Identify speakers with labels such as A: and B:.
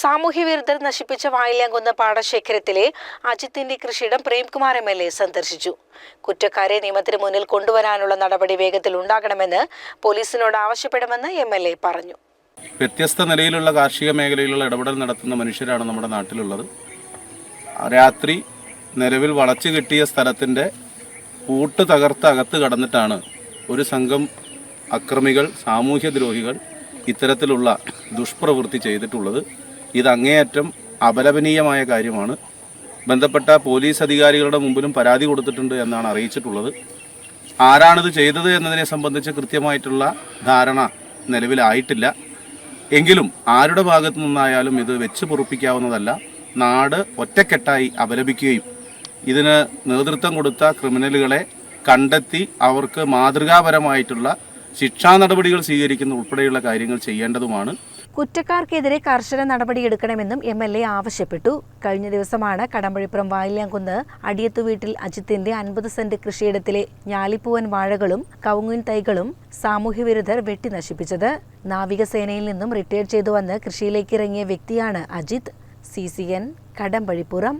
A: സാമൂഹ്യ വിരുദ്ധർ നശിപ്പിച്ച വായിലാങ്കുന്ന പാടശേഖരത്തിലെ അജിത്തിന്റെ കൃഷിയിടം പ്രേംകുമാർ എം എൽ എ സന്ദർശിച്ചു. കുറ്റക്കാരെ നിയമത്തിന് മുന്നിൽ കൊണ്ടുവരാനുള്ള നടപടി വേഗത്തിൽ ഉണ്ടാകണമെന്ന് പോലീസിനോട് ആവശ്യപ്പെടുമെന്ന് എം എൽ എ പറഞ്ഞു.
B: വ്യത്യസ്ത നിലയിലുള്ള കാർഷിക മേഖലയിലുള്ള ഇടപെടൽ നടത്തുന്ന മനുഷ്യരാണ് നമ്മുടെ നാട്ടിലുള്ളത്. രാത്രി നിലവിൽ വളച്ചു കിട്ടിയ സ്ഥലത്തിന്റെ കൂട്ട് തകർത്ത് അകത്ത് കടന്നിട്ടാണ് ഒരു സംഘം അക്രമികൾ സാമൂഹ്യദ്രോഹികൾ ഇത്തരത്തിലുള്ള ദുഷ്പ്രവൃത്തി ചെയ്തിട്ടുള്ളത്. ഇത് അങ്ങേയറ്റം അപലപനീയമായ കാര്യമാണ്. ബന്ധപ്പെട്ട പോലീസ് അധികാരികളുടെ മുമ്പിലും പരാതി കൊടുത്തിട്ടുണ്ട് എന്നാണ് അറിയിച്ചിട്ടുള്ളത്. ആരാണിത് ചെയ്തത് എന്നതിനെ സംബന്ധിച്ച് കൃത്യമായിട്ടുള്ള ധാരണ നിലവിലായിട്ടില്ല. എങ്കിലും ആരുടെ ഭാഗത്തു നിന്നായാലും ഇത് വെച്ച് പൊറുപ്പിക്കാവുന്നതല്ല. നാട് ഒറ്റക്കെട്ടായി അപലപിക്കുകയും ഇതിന് നേതൃത്വം കൊടുത്ത ക്രിമിനലുകളെ കണ്ടെത്തി അവർക്ക് മാതൃകാപരമായിട്ടുള്ള ശിക്ഷാ നടപടികൾ സ്വീകരിക്കുന്ന ഉൾപ്പെടെയുള്ള കാര്യങ്ങൾ ചെയ്യേണ്ടതുമാണ്.
A: കുറ്റക്കാർക്കെതിരെ കർശന നടപടിയെടുക്കണമെന്നും എം എൽ എ ആവശ്യപ്പെട്ടു. കഴിഞ്ഞ ദിവസമാണ് കടമ്പഴിപ്പുറം വായിലാങ്കുന്ന് അടിയത്തു വീട്ടിൽ അജിത്തിന്റെ അൻപത് സെന്റ് കൃഷിയിടത്തിലെ ഞാലിപ്പൂവൻ വാഴകളും കവുങ്ങിൻ തൈകളും സാമൂഹ്യവിരുദ്ധർ വെട്ടി നശിപ്പിച്ചത്. നാവികസേനയിൽ നിന്നും റിട്ടയർ ചെയ്തു വന്ന് കൃഷിയിലേക്ക് ഇറങ്ങിയ വ്യക്തിയാണ് Ajith C C N Kadampazhipuram.